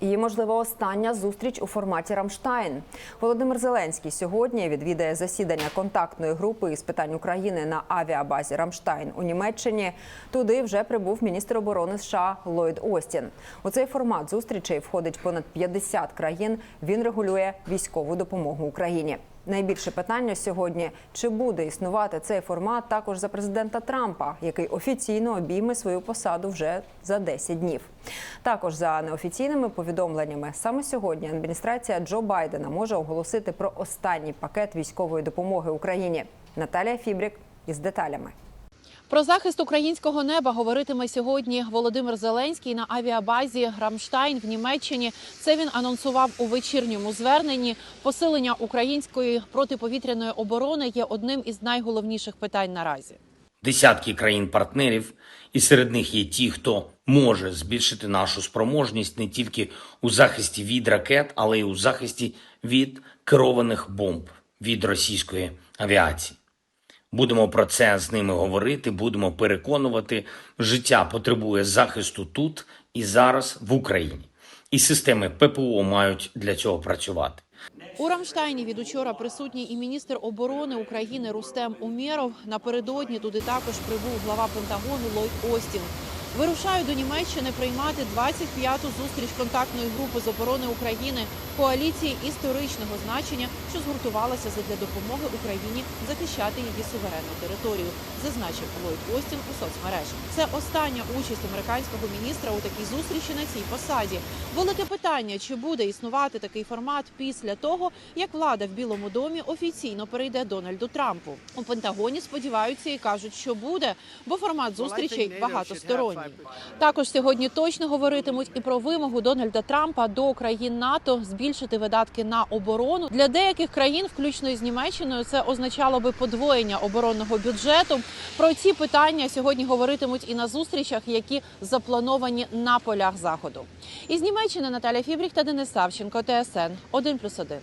І, можливо, остання зустріч у форматі Рамштайн. Володимир Зеленський сьогодні відвідає засідання контактної групи із питань України на авіабазі Рамштайн у Німеччині. Туди вже прибув міністр оборони США Ллойд Остін. У цей формат зустрічей входить понад 50 країн. Він регулює військову допомогу Україні. Найбільше питання сьогодні: чи буде існувати цей формат також за президента Трампа, який офіційно обійме свою посаду вже за 10 днів. Також за неофіційними повідомленнями, саме сьогодні адміністрація Джо Байдена може оголосити про останній пакет військової допомоги Україні. Наталія Фібрік із деталями. Про захист українського неба говоритиме сьогодні Володимир Зеленський на авіабазі Рамштайн в Німеччині. Це він анонсував у вечірньому зверненні. Посилення української протиповітряної оборони є одним із найголовніших питань наразі. Десятки країн-партнерів, і серед них є ті, хто може збільшити нашу спроможність не тільки у захисті від ракет, але й у захисті від керованих бомб від російської авіації. Будемо про це з ними говорити, будемо переконувати, життя потребує захисту тут і зараз в Україні. І системи ППО мають для цього працювати. У Рамштайні від учора присутній і міністр оборони України Рустем Умєров. Напередодні туди також прибув глава Пентагону Ллойд Остін. Вирушають до Німеччини приймати 25-ту зустріч контактної групи з оборони України коаліції історичного значення, що згуртувалася задля допомоги Україні захищати її суверенну територію, зазначив Ллойд Остін у соцмережах. Це остання участь американського міністра у такій зустрічі на цій посаді. Велике питання: чи буде існувати такий формат після того, як влада в Білому домі офіційно перейде Дональду Трампу. У Пентагоні сподіваються і кажуть, що буде, бо формат зустрічей багатосторонній. Також сьогодні точно говоритимуть і про вимогу Дональда Трампа до країн НАТО збільшити видатки на оборону для деяких країн, включно із Німеччиною. Це означало би подвоєння оборонного бюджету. Про ці питання сьогодні говоритимуть і на зустрічах, які заплановані на полях заходу. Із Німеччини Наталя Фібріх та Денис Савченко, ТСН 1+,1.